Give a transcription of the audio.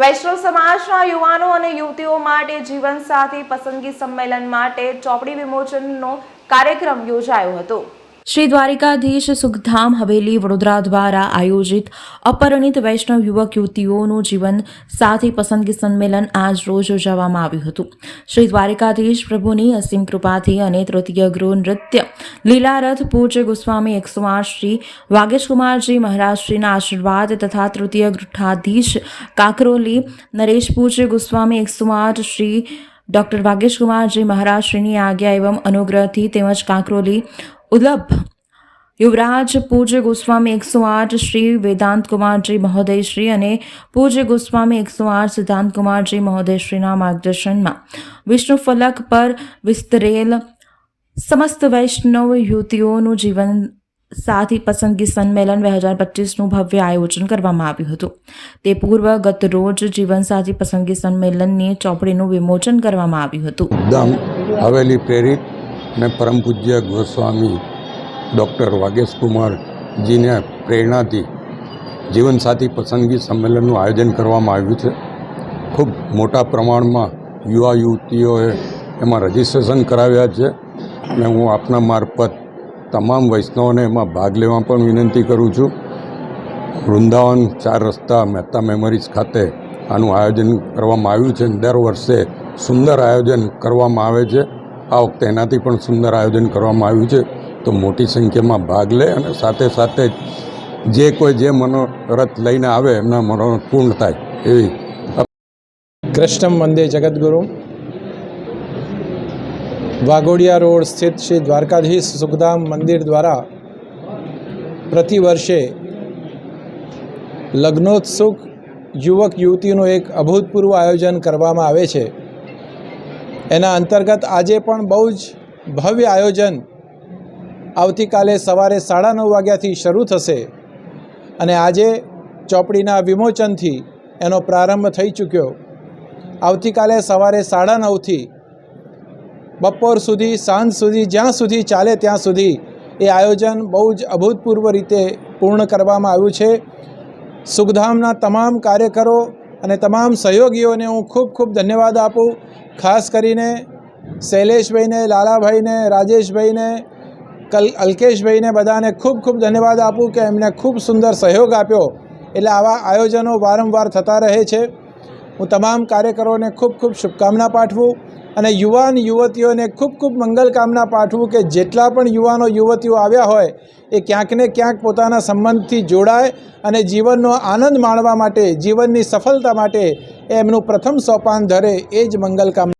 વૈષ્ણવ સમાજના યુવાનો અને યુવતીઓ માટે જીવનસાથી પસંદગી સંમેલન માટે ચોપડી વિમોચનનો કાર્યક્રમ યોજાયો હતો. શ્રી દ્વારિકાધીશ સુખધામ હવેલી વડોદરા દ્વારા આયોજિત અપરણિત વૈષ્ણવ યુવક યુવતીઓનું જીવન સાથી પસંદગી સંમેલન આજ રોજ યોજવામાં આવ્યું હતું. શ્રી દ્વારિકાધીશ પ્રભુની અસીમ કૃપાથી અને તૃતીય ગૃહ નૃત્ય લીલારથ પૂજ્ય ગોસ્વામી એકસો આઠ શ્રી વાગેશકુમારજી મહારાજશ્રીના આશીર્વાદ તથા તૃતીય ગૃઠાધીશ કાકરોલી નરેશ પૂજ્ય ગોસ્વામી એકસો આઠ શ્રી ડૉક્ટર વાગેશકુમારજી મહારાજશ્રીની આજ્ઞા એવં અનુગ્રહથી તેમજ કાંકરોલી ઉદલભ યુવરાજ પૂજ્ય ગોસ્વામી એકસો આઠ શ્રી વેદાંત કુમારજી મહોદયશ્રી અને પૂજ્ય ગોસ્વામી એકસો આઠ સિદ્ધાંત કુમારજી મહોદયશ્રીના માર્ગદર્શનમાં વિષ્ણુ ફલક પર વિસ્તરેલ સમસ્ત વૈષ્ણવ યુવતીઓનું જીવન સાથી પસંદગી સંમેલન બે હજાર પચીસનું ભવ્ય આયોજન કરવામાં આવ્યું હતું તે પૂર્વ ગત રોજ જીવનસાથી પસંદગી સંમેલનની ચોપડીનું વિમોચન કરવામાં આવ્યું હતું હવેલી પ્રેરિત અને પરમ પૂજ્ય ગોસ્વામી ડૉક્ટર વાગેશ કુમારજીને પ્રેરણાથી જીવનસાથી પસંદગી સંમેલનનું આયોજન કરવામાં આવ્યું છે. ખૂબ મોટા પ્રમાણમાં યુવા યુવતીઓએ એમાં રજિસ્ટ્રેશન કરાવ્યા છે અને હું આપના મારફત તમામ વૈષ્ણવોને એમાં ભાગ લેવા પણ વિનંતી કરું છું. વૃંદાવન ચાર રસ્તા મહેતા મેમરીઝ ખાતે આનું આયોજન કરવામાં આવ્યું છે દર વર્ષે સુંદર આયોજન કરવામાં આવે છે. આ વખતે એનાથી પણ સુંદર આયોજન કરવામાં આવ્યું છે. તો મોટી સંખ્યામાં ભાગ લે અને સાથે સાથે જે કોઈ જે મનોરથ લઈને આવે, એમના મનોરથ પૂર્ણ થાય એવી કૃષ્ણમ મંદિર જગદગુરુ. વાઘોડિયા રોડ સ્થિત શ્રી દ્વારકાધીશ સુખધામ મંદિર દ્વારા પ્રતિ વર્ષે લગ્નોત્સુક યુવક યુવતીનું એક અભૂતપૂર્વ આયોજન કરવામાં આવે છે. એના અંતર્ગત આજે પણ બહુ જ ભવ્ય આયોજન આવતીકાલે સવારે સાડા નવ વાગ્યાથી શરૂ થશે અને આજે ચોપડીના વિમોચનથી એનો પ્રારંભ થઈ ચૂક્યો. આવતીકાલે સવારે સાડા નવથી બપોર સુધી, સાંજ સુધી, જ્યાં સુધી ચાલે ત્યાં સુધી એ આયોજન બહુ જ અભૂતપૂર્વ રીતે પૂર્ણ કરવામાં આવ્યું છે. સુખધામના તમામ કાર્યકરો અને તમામ સહયોગીઓને હું ખૂબ ખૂબ ધન્યવાદ આપું. ખાસ કરીને શૈલેષભાઈને, લાલાભાઈને, રાજેશભાઈને, કલ, અલ્કેશભાઈને બધાને ખૂબ ખૂબ ધન્યવાદ આપું કે એમને ખૂબ સુંદર સહયોગ આપ્યો. એટલે આવા આયોજનો વારંવાર થતા રહે છે. હું તમામ કાર્યકરોને ખૂબ ખૂબ શુભકામના પાઠવું અને યુવાન યુવતીઓને ખૂબ ખૂબ મંગલકામના પાઠવું કે જેટલા પણ યુવાનો યુવતીઓ આવ્યા હોય, એ ક્યાંક ને ક્યાંક પોતાના સંબંધથી જોડાય અને જીવનનો આનંદ માણવા માટે, જીવનની સફળતા માટે એમનું પ્રથમ સોપાન ધરે, એ જ મંગલકામના